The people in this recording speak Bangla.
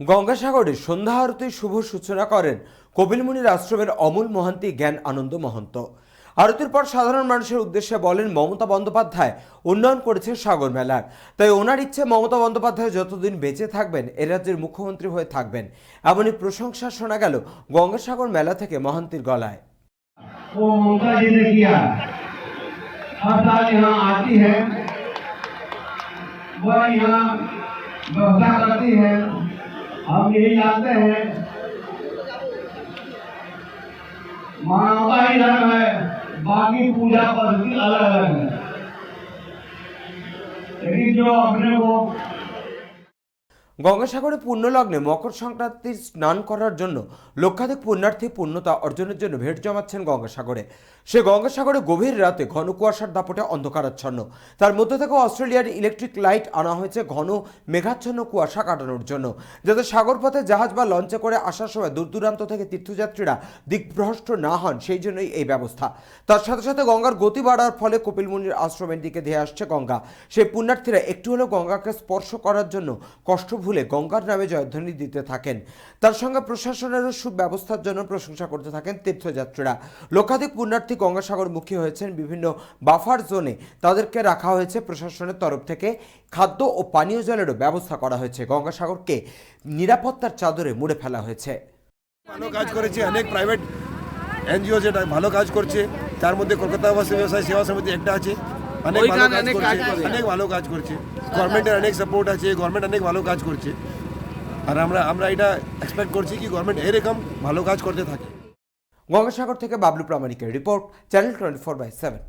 গঙ্গাসাগরে সন্ধ্যা আরতির শুভ সূচনা করেন কপিলমুনির আশ্রমের অমূল মহান্তি জ্ঞান আনন্দ মহন্ত আরতির পর সাধারণ মানুষের উদ্দেশ্যে বলেন মমতা বন্দ্যোপাধ্যায় উন্নয়ন করেছে সাগর মেলার তাই ওনার ইচ্ছে মমতা বন্দ্যোপাধ্যায় যতদিন বেঁচে থাকবেন এ রাজ্যের মুখ্যমন্ত্রী হয়ে থাকবেন এমনই প্রশংসা শোনা গেল গঙ্গাসাগর মেলা থেকে মহান্তির গলায় वो ममता जी ने किया हर साल यहाँ आती है वह यहाँ व्यवस्था करती है हम यही जानते हैं। मानवता ही धर्म है, बाकी पूजा पद्धति अलग अलग है। लेकिन जो अपने को গঙ্গাসাগরে পুণ্যলগ্নে মকর সংক্রান্তির স্নান করার জন্য লক্ষাধিক পুণ্যার্থী পূর্ণতা অর্জনের জন্য ভেট জমাচ্ছেন গঙ্গাসাগরে। সে গঙ্গাসাগরে গভীর রাতে ঘন কুয়াশার দাপটে অন্ধকারাচ্ছন্ন। তার মধ্যে থেকে অস্ট্রেলিয়ার ইলেকট্রিক লাইট আনা হয়েছে ঘন মেঘাচ্ছন্ন কুয়াশা কাটানোর জন্য। যাতে সাগরপথে জাহাজ বা লঞ্চে করে আসার সময় দূর দূরান্ত থেকে তীর্থযাত্রীরা দিকভ্রষ্ট না হন, সেই জন্যই এই ব্যবস্থা। তার সাথে সাথে গঙ্গার গতি বাড়ার ফলে কপিলমুনির আশ্রমের দিকে ধেয়ে আসছে গঙ্গা। সেই পুণ্যার্থীরা একটু হলেও গঙ্গাকে স্পর্শ করার জন্য কষ্ট ভুলে গঙ্গার নামে জয়ধ্বনি দিতে থাকেন। তার সঙ্গে প্রশাসনেরও সুব্যবস্থার জন্য প্রশংসা করতে থাকেন তীর্থযাত্রীরা। লক্ষাধিক পুণ্যার্থী গঙ্গাসাগরমুখী হয়েছেন বিভিন্ন বাফার জোনে। তাদেরকে রাখা হয়েছে প্রশাসনের তরফ থেকে। খাদ্য ও পানীয় জলেরও ব্যবস্থা করা হয়েছে। গঙ্গাসাগরকে নিরাপত্তার চাদরে মুড়ে ফেলা হয়েছে। ভালো কাজ করেছে অনেক প্রাইভেট এনজিও যেটা ভালো কাজ করছে। তার মধ্যে কলকাতা ব্যবসায় সেবা সমিতি একটা আছে। অনেক ভালো কাজ করছে অনেক ভালো কাজ করছে। গভর্নমেন্টের অনেক সাপোর্ট আছে গভর্নমেন্ট অনেক ভালো কাজ করছে। আর আমরা আমরা এটা এক্সপেক্ট করছি কি গভর্নমেন্ট এরকম ভালো কাজ করতে থাকে। গঙ্গাসাগর থেকে Bablu প্রামাণিকের report channel twenty four by seven